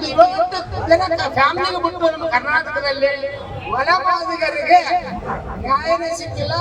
ಒಂದು ಇವತ್ತು ಜನ ಫ್ಯಾಮಿಲಿಗೆ ಬಿಟ್ಟು ನಮ್ಮ ಕರ್ನಾಟಕದಲ್ಲಿ ಒಳಮಾದಿಗರಿಗೆ ನ್ಯಾಯನೇ ಸಿಕ್ಕಿಲ್ಲ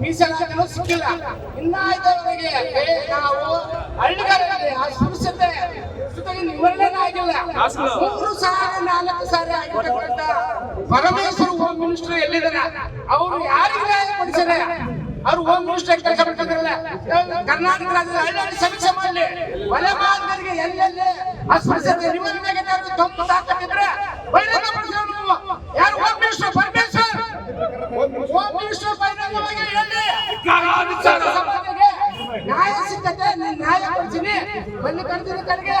ಮೀಸಲಾತಿನೂ ಸಿಕ್ಕಿಲ್ಲ. ಇನ್ನಾಯ್ದವರಿಗೆ ಏ, ನಾವು ಹಳ್ಳಿಗಾರರಿಗೆ ಅಸ್ಪೃಶ್ಯತೆ ಜೊತೆಗೆ ನಿವಾರಣೆ ಆಗಿಲ್ಲ ಮೂರು ಸಾರಿ ನಾಲ್ಕು ಸಾರಿ ಆಗಿರ್ತಕ್ಕಂಥ ಪರಮೇಶ್ವರ್ ಹೋಮ್ ಮಿನಿಸ್ಟರ್ ಎಲ್ಲಿದ್ದಾರೆ? ಅವರು ಯಾರಿಗೆ ನ್ಯಾಯ ಕೊಡಿಸಿದೆ ಅವ್ರು ಹೋಮ್ ಮಿನಿಸ್ಟರ್ ಕೆಲಸ ಮಾಡ್ತಿದ್ರಲ್ಲ ಕರ್ನಾಟಕ ರಾಜ್ಯದ ಹಳ್ಳಿ ಸಮೀಕ್ಷೆ ಮಾಡಲಿ. ಒಲೆ ಮಾದರಿಗೆ ಎಲ್ಲೆಲ್ಲಿ ಅಸ್ಪೃಶ್ಯತೆ ಅವ್ರಿಗೆ ದೊಡ್ಡ ತಾಕತ್ತಿದ್ರೆ. ಯಾರು ಹೋಮ್ ಮಿನಿಸ್ಟರ್ ಮಿನಿಸ್ಟರ್ ಹೇಳಿ. ನ್ಯಾಯ ಸಿಕ್ಕತೆ ನ್ಯಾಯ ಕೊಡ್ತೀನಿ. ಅಲ್ಲಿ ಬರ್ತೀನಿ ಕಡೆಗೆ.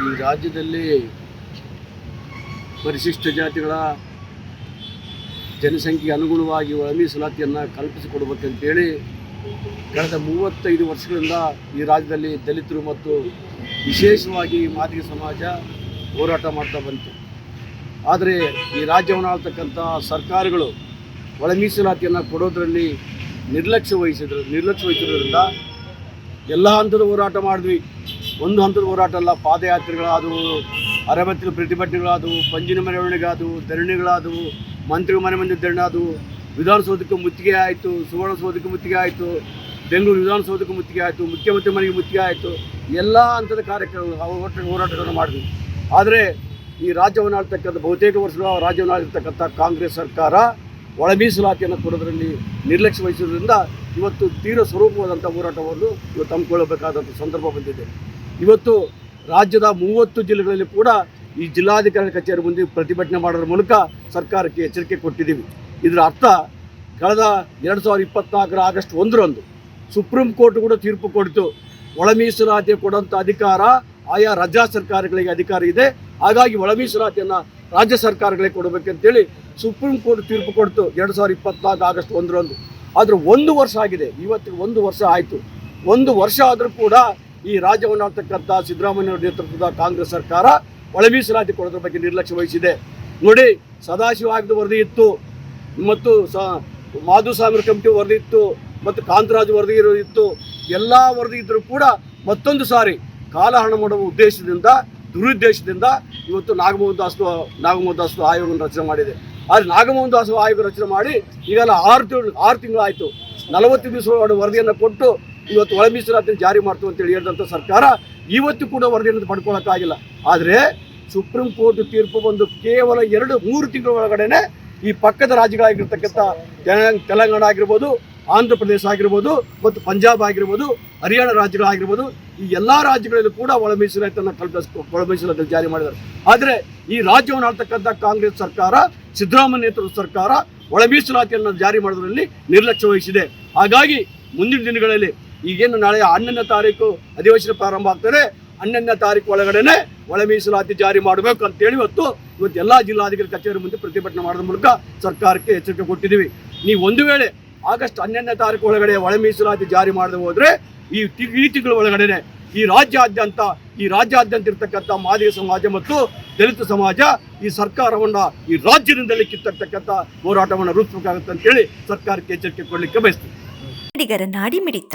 ಈ ರಾಜ್ಯದಲ್ಲಿ ಪರಿಶಿಷ್ಟ ಜಾತಿಗಳ ಜನಸಂಖ್ಯೆಗೆ ಅನುಗುಣವಾಗಿ ಮೀಸಲಾತಿಯನ್ನು ಕಲ್ಪಿಸಿಕೊಡ್ಬೇಕಂತೇಳಿ ಕಳೆದ ಮೂವತ್ತೈದು ವರ್ಷಗಳಿಂದ ಈ ರಾಜ್ಯದಲ್ಲಿ ದಲಿತರು ಮತ್ತು ವಿಶೇಷವಾಗಿ ಮಾದಿಗ ಸಮಾಜ ಹೋರಾಟ ಮಾಡ್ತಾ ಬಂತು. ಆದರೆ ಈ ರಾಜ್ಯವನ್ನು ಆಳ್ತಕ್ಕಂಥ ಸರ್ಕಾರಗಳು ಒಳ ಮೀಸಲಾತಿಯನ್ನು ಕೊಡೋದರಲ್ಲಿ ನಿರ್ಲಕ್ಷ್ಯ ವಹಿಸಿದ್ರು, ನಿರ್ಲಕ್ಷ್ಯ ವಹಿಸಿರೋದ್ರಿಂದ ಎಲ್ಲ ಹಂತದ ಹೋರಾಟ ಮಾಡಿದ್ವಿ. ಒಂದು ಹಂತದ ಹೋರಾಟ ಅಲ್ಲ, ಪಾದಯಾತ್ರೆಗಳಾದವು ಅರವತ್ತಿನ ಪ್ರತಿಭಟನೆಗಳಾದವು, ಪಂಜಿನ ಮೆರವಣಿಗಾದವು ಧರಣಿಗಳಾದವು, ಮಂತ್ರಿಗಳ ಮನೆ ಮಂದಿ ಧರಣಿ ಆದವು ವಿಧಾನಸೌಧಕ್ಕೆ ಮುತ್ತಿಗೆ ಆಯಿತು, ಸುವರ್ಣಸೌಧಕ್ಕೆ ಮುತ್ತಿಗೆ ಆಯಿತು, ಬೆಂಗಳೂರು ವಿಧಾನಸೌಧಕ್ಕೆ ಮುತ್ತಿಗೆ ಆಯಿತು, ಮುಖ್ಯಮಂತ್ರಿ ಮನೆಗೆ ಮುತ್ತಿಗೆ ಆಯಿತು, ಎಲ್ಲ ಹಂತದ ಕಾರ್ಯಕ್ರಮ ಹೋರಾಟ, ಹೋರಾಟಗಳನ್ನು ಮಾಡಿದ್ವಿ. ಆದರೆ ಈ ರಾಜ್ಯವನ್ನು ಆಳ್ತಕ್ಕಂಥ, ಬಹುತೇಕ ವರ್ಷಗಳ ರಾಜ್ಯವನ್ನು ಆಳಿರ್ತಕ್ಕಂಥ ಕಾಂಗ್ರೆಸ್ ಸರ್ಕಾರ ಒಳ ಮೀಸಲಾತಿಯನ್ನು ಕೊಡೋದರಲ್ಲಿ ನಿರ್ಲಕ್ಷ್ಯ ವಹಿಸೋದ್ರಿಂದ ಇವತ್ತು ತೀವ್ರ ಸ್ವರೂಪವಾದಂಥ ಹೋರಾಟವನ್ನು ಇವತ್ತು ಹಮ್ಮಿಕೊಳ್ಳಬೇಕಾದಂಥ ಸಂದರ್ಭ ಬಂದಿದೆ. ಇವತ್ತು ರಾಜ್ಯದ ಮೂವತ್ತು ಜಿಲ್ಲೆಗಳಲ್ಲಿ ಕೂಡ ಈ ಜಿಲ್ಲಾಧಿಕಾರಿ ಕಚೇರಿ ಮುಂದೆ ಪ್ರತಿಭಟನೆ ಮಾಡೋದ್ರ ಮೂಲಕ ಸರ್ಕಾರಕ್ಕೆ ಎಚ್ಚರಿಕೆ ಕೊಟ್ಟಿದ್ದೀವಿ. ಇದರ ಅರ್ಥ ಕಳೆದ ಎರಡು ಸಾವಿರದ ಇಪ್ಪತ್ನಾಲ್ಕರ ಆಗಸ್ಟ್ ಒಂದರಂದು ಸುಪ್ರೀಂ ಕೋರ್ಟ್ ಕೂಡ ತೀರ್ಪು ಕೊಡ್ತು. ಒಳ ಮೀಸಲಾತಿ ಕೊಡುವಂಥ ಅಧಿಕಾರ ಆಯಾ ರಾಜ್ಯ ಸರ್ಕಾರಗಳಿಗೆ ಅಧಿಕಾರ ಇದೆ. ಹಾಗಾಗಿ ಒಳ ಮೀಸಲಾತಿಯನ್ನು ರಾಜ್ಯ ಸರ್ಕಾರಗಳಿಗೆ ಕೊಡಬೇಕಂತೇಳಿ ಸುಪ್ರೀಂ ಕೋರ್ಟ್ ತೀರ್ಪು ಕೊಡ್ತು ಎರಡು ಸಾವಿರದ ಇಪ್ಪತ್ನಾಲ್ಕು ಆಗಸ್ಟ್ ಒಂದರಂದು. ಆದರೆ ಒಂದು ವರ್ಷ ಆಗಿದೆ. ಇವತ್ತಿಗೆ ಒಂದು ವರ್ಷ ಆಯಿತು. ಒಂದು ವರ್ಷ ಆದರೂ ಕೂಡ ಈ ರಾಜ್ಯವನ್ನು ಆಡ್ತಕ್ಕಂಥ ಸಿದ್ದರಾಮಯ್ಯ ನೇತೃತ್ವದ ಕಾಂಗ್ರೆಸ್ ಸರ್ಕಾರ ಒಳ ಮೀಸಲಾತಿ ಕೊಡೋದ್ರ ಬಗ್ಗೆ ನಿರ್ಲಕ್ಷ್ಯ ವಹಿಸಿದೆ. ನೋಡಿ, ಸದಾಶಿವ ಆಯೋಗದ ವರದಿ ಇತ್ತು, ಮತ್ತು ಸ, ಮಾಧುಸ್ವಾಮಿ ಕಮಿಟಿ ವರದಿ ಇತ್ತು, ಮತ್ತು ಕಾಂತರಾಜ್ ವರದಿ ಇತ್ತು, ಎಲ್ಲ ವರದಿ ಇದ್ದರೂ ಕೂಡ ಮತ್ತೊಂದು ಸಾರಿ ಕಾಲಹರಣ ಮಾಡುವ ಉದ್ದೇಶದಿಂದ, ದುರುದ್ದೇಶದಿಂದ ಇವತ್ತು ನಾಗಮೋಹನ್ ದಾಸ್ ನಾಗಮೋಹನ್ ದಾಸ್ ಆಯೋಗವನ್ನು ರಚನೆ ಮಾಡಿದೆ. ಆದರೆ ನಾಗಮೋಹನ್ ದಾಸ್ ಆಯೋಗ ರಚನೆ ಮಾಡಿ ಈಗೆಲ್ಲ ಆರು ತಿಂಗಳು, ಆರು ತಿಂಗಳಾಯಿತು. ನಲವತ್ತು ದಿವಸ ವರದಿಯನ್ನು ಕೊಟ್ಟು ಇವತ್ತು ಒಳ ಮೀಸಲಾತಿ ಜಾರಿ ಮಾಡ್ತು ಅಂತೇಳಿ ಹೇಳಿದಂಥ ಸರ್ಕಾರ ಇವತ್ತು ಕೂಡ ವರದಿಯನ್ನು ಪಡ್ಕೊಳ್ಳೋಕ್ಕಾಗಿಲ್ಲ ಆದರೆ ಸುಪ್ರೀಂ ಕೋರ್ಟ್ ತೀರ್ಪು ಬಂದು ಕೇವಲ ಎರಡು, ಮೂರು ತಿಂಗಳ ಒಳಗಡೆನೆ ಈ ಪಕ್ಕದ ರಾಜ್ಯಗಳಾಗಿರ್ತಕ್ಕಂಥ ತೆಲಂಗ- ತೆಲಂಗಾಣ ಆಗಿರ್ಬೋದು ಆಂಧ್ರ ಪ್ರದೇಶ ಆಗಿರ್ಬೋದು ಮತ್ತು ಪಂಜಾಬ್ ಆಗಿರ್ಬೋದು, ಹರಿಯಾಣ ರಾಜ್ಯಗಳಾಗಿರ್ಬೋದು, ಈ ಎಲ್ಲ ರಾಜ್ಯಗಳಲ್ಲೂ ಕೂಡ ಒಳ ಮೀಸಲಾತಿಯನ್ನು ಕಲ್ಪಿಸ್ ಒಳ ಮೀಸಲಾತಿ ಜಾರಿ ಮಾಡಿದ್ದಾರೆ. ಆದರೆ ಈ ರಾಜ್ಯವನ್ನು ಆಳ್ತಕ್ಕಂಥ ಕಾಂಗ್ರೆಸ್ ಸರ್ಕಾರ, ಸಿದ್ದರಾಮಯ್ಯ ನೇತೃತ್ವದ ಸರ್ಕಾರ ಒಳ ಮೀಸಲಾತಿಯನ್ನು ಜಾರಿ ಮಾಡೋದರಲ್ಲಿ ನಿರ್ಲಕ್ಷ್ಯ ವಹಿಸಿದೆ. ಹಾಗಾಗಿ ಮುಂದಿನ ದಿನಗಳಲ್ಲಿ ಈಗೇನು ನಾಳೆ ಹನ್ನೊಂದನೇ ತಾರೀಕು ಅಧಿವೇಶನ ಪ್ರಾರಂಭ ಆಗ್ತದೆ. ಹನ್ನೊಂದನೇ ತಾರೀಕು ಒಳಗಡೆನೆ ಒಳ ಮೀಸಲಾತಿ ಜಾರಿ ಮಾಡಬೇಕು ಅಂತೇಳಿ ಇವತ್ತು ಇವತ್ತು ಎಲ್ಲ ಜಿಲ್ಲಾಧಿಕಾರಿ ಕಚೇರಿ ಮುಂದೆ ಪ್ರತಿಭಟನೆ ಮಾಡೋದ್ರ ಮೂಲಕ ಸರ್ಕಾರಕ್ಕೆ ಎಚ್ಚರಿಕೆ ಕೊಟ್ಟಿದ್ದೀವಿ. ನೀವು ಒಂದು ವೇಳೆ ಆಗಸ್ಟ್ ಹನ್ನೊಂದನೇ ತಾರೀಕು ಒಳಗಡೆ ಒಳ ಮೀಸಲಾತಿ ಜಾರಿ ಮಾಡದೆ ಹೋದ್ರೆ ಈ ಈ ತಿಂಗಳ ಒಳಗಡೆನೆ ಈ ರಾಜ್ಯಾದ್ಯಂತ ಈ ರಾಜ್ಯಾದ್ಯಂತ ಇರ್ತಕ್ಕಂಥ ಮಾದಿಗ ಸಮಾಜ ಮತ್ತು ದಲಿತ ಸಮಾಜ ಈ ಸರ್ಕಾರವನ್ನು ಈ ರಾಜ್ಯದಿಂದಲೇ ಕಿತ್ತಕ್ಕಂಥ ಹೋರಾಟವನ್ನು ರೂಪಿಸಬೇಕಾಗುತ್ತೆ ಅಂತೇಳಿ ಸರ್ಕಾರಕ್ಕೆ ಎಚ್ಚರಿಕೆ ಕೊಡಲಿಕ್ಕೆ ಬಯಸ್ತೀವಿ. ನಾಡಿ ನಾಡಿಮಿಡಿತ